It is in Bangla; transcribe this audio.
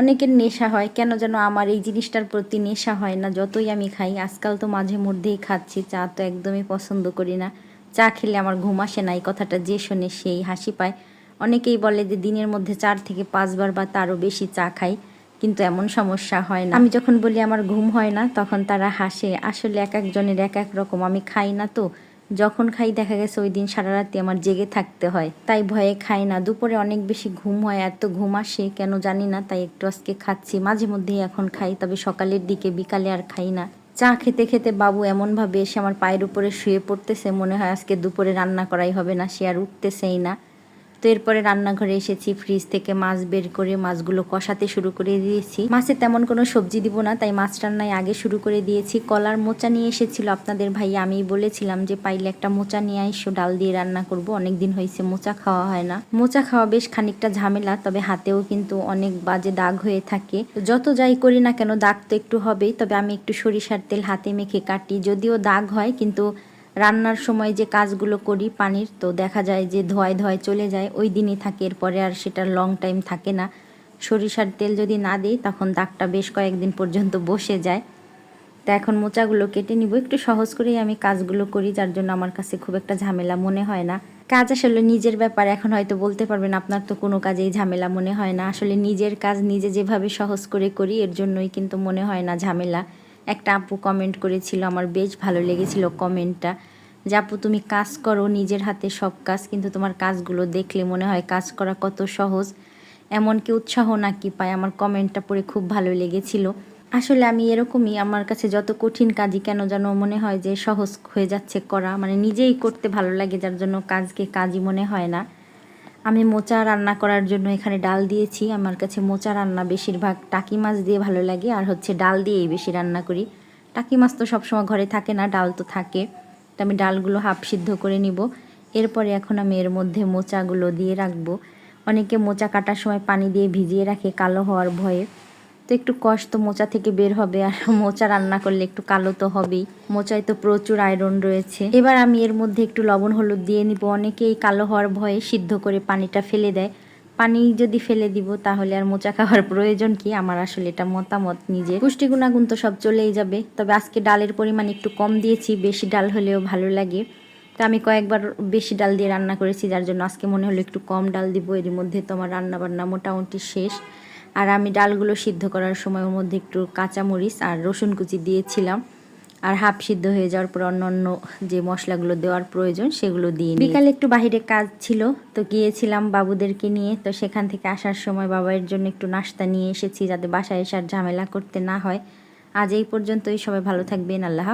অনেকের নেশা হয়। কেন যেন আমার এই জিনিসটার প্রতি নেশা হয় না। যতই আমি খাই, আজকাল তো মাঝে মধ্যেই খাচ্ছি। চা তো একদমই পছন্দ করি না। চা খেলে আমার ঘুম আসে না। এই কথাটা যে শোনে, সেই হাসি পায়। অনেকেই বলে যে, দিনের মধ্যে চার থেকে পাঁচবার বা তারও বেশি চা খাই। কিন্তু এমন সমস্যা হয় না। আমি যখন বলি আমার ঘুম হয় না, তখন তারা হাসে। আসলে এক একজনের এক এক রকম। আমি খাই না তো। যখন খাই, দেখা গেছে ওই দিন সারা রাতে আমার জেগে থাকতে হয়। তাই ভয়ে খাই না। দুপুরে অনেক বেশি ঘুম হয়, এত ঘুম আসে কেন জানি না। তাই একটু আজকে খাচ্ছি। মাঝে মধ্যেই এখন খাই, তবে সকালের দিকে বিকালে আর খাই না। চা খেতে খেতে বাবু এমনভাবে এসে আমার পায়ের উপরে শুয়ে পড়তেছে, মনে হয় আজকে দুপুরে রান্না করাই হবে না, সে আর উঠতেছেই না। তো এরপরে রান্নাঘরে এসেছি ফ্রিজ থেকে মাছ বের করে মাছগুলো কষাতে শুরু করে দিয়েছি। মাছে তেমন কোনো সবজি দিব না, তাই মাছ রান্নায় আগে শুরু করে দিয়েছি। কলার মোচা নিয়ে এসেছিল আপনাদের ভাই আমি বলেছিলাম যে পাইলে একটা মোচা নিয়ে আইসো, ডাল দিয়ে রান্না করব অনেক দিন হয়েছে মোচা খাওয়া হয় না। মোচা খাওয়া বেশ খানিকটা ঝামেলা, তবে হাতেও কিন্তু অনেক বাজে দাগ হয়ে থাকে। যত যাই করি না কেন, দাগ তো একটু হবেই, তবে আমি একটু সরিষার তেল হাতে মেখে কাটি। যদিও দাগ হয়, কিন্তু রান্নার সময় যে কাজগুলো করি পানির, তো দেখা যায় যে ধোয়ায় ধোয়ায় চলে যায়। ওই দিনই থাকে, এরপরে আর সেটা লং টাইম থাকে না। সরিষার তেল যদি না দিই, তখন দাগটা বেশ কয়েকদিন পর্যন্ত বসে যায়। তা এখন মোচাগুলো কেটে নিব। একটু সহজ করেই আমি কাজগুলো করি, যার জন্য আমার কাছে খুব একটা ঝামেলা মনে হয় না। কাজ আসলে নিজের ব্যাপার, এখন হয়তো বলতে পারবেন আপনার তো কোনো কাজেই ঝামেলা মনে হয় না। আসলে নিজের কাজ নিজে যেভাবে সহজ করে করি, এর জন্যই কিন্তু মনে হয় না ঝামেলা। একটা আপু কমেন্ট করেছিল, আমার বেশ ভালো লেগেছিল কমেন্টটা যে আপু, তুমি কাজ করো, নিজের হাতে সব কাজ, কিন্তু তোমার কাজগুলো দেখলে মনে হয় কাজ করা কত সহজ। এমনকি উৎসাহ নাকি পায়। আমার কমেন্টটা পড়ে খুব ভালো লেগেছিল। আসলে আমি এরকমই, আমার কাছে যত কঠিন কাজই কেন যেন মনে হয় যে সহজ হয়ে যাচ্ছে করা। মানে নিজেই করতে ভালো লাগে, যার জন্য কাজকে কাজই মনে হয় না। আমি মোচা রান্না করার জন্য এখানে ডাল দিয়েছি। আমার কাছে মোচা রান্না বেশিরভাগ টাকি মাছ দিয়ে ভালো লাগে, আর হচ্ছে ডাল দিয়েই বেশি রান্না করি। টাকি মাছ তো সবসময় ঘরে থাকে না, ডাল তো থাকে। তো আমি ডালগুলো হাফ সিদ্ধ করে নিব। এরপরে এখন আমি এর মধ্যে মোচাগুলো দিয়ে রাখব। অনেকে মোচা কাটার সময় পানি দিয়ে ভিজিয়ে রাখে কালো হওয়ার ভয়ে। তো একটু কষ্ট মোচা থেকে বের হবে, আর মোচা রান্না করলে একটু কালো তো হবেই। মোচায় তো প্রচুর আয়রন রয়েছে। এবার আমি এর মধ্যে একটু লবণ, হলুদ দিয়ে নিব। অনেকেই কালো হওয়ার ভয়ে সিদ্ধ করে পানিটা ফেলে দেয়। পানি যদি ফেলে দিব, তাহলে আর মোচা খাওয়ার প্রয়োজন কি? আমার আসলে এটা মতামত নিজে পুষ্টি গুণাগুণ তো সব চলেই যাবে। তবে আজকে ডালের পরিমাণ একটু কম দিয়েছি, বেশি ডাল হলেও ভালো লাগে। তো আমি কয়েকবার বেশি ডাল দিয়ে রান্না করেছি, যার জন্য আজকে মনে হলো একটু কম ডাল দিব। এর মধ্যে তো আমার রান্না বান্না মোটামুটি শেষ। আর আমি ডালগুলো সিদ্ধ করার সময় ওর মধ্যে একটু কাঁচামরিচ আর রসুন কুচি দিয়েছিলাম। আর হাফ সিদ্ধ হয়ে যাওয়ার পর অন্য অন্য যে মশলাগুলো দেওয়ার প্রয়োজন সেগুলো দিয়ে বিকালে একটু বাহিরে কাজ ছিল, তো গিয়েছিলাম বাবুদেরকে নিয়ে, তো সেখান থেকে আসার সময় বাবার জন্য একটু নাস্তা নিয়ে এসেছি যাতে বাসায় এসার ঝামেলা করতে না হয়। আজ এই পর্যন্তই, সবাই ভালো থাকবেন, আল্লাহ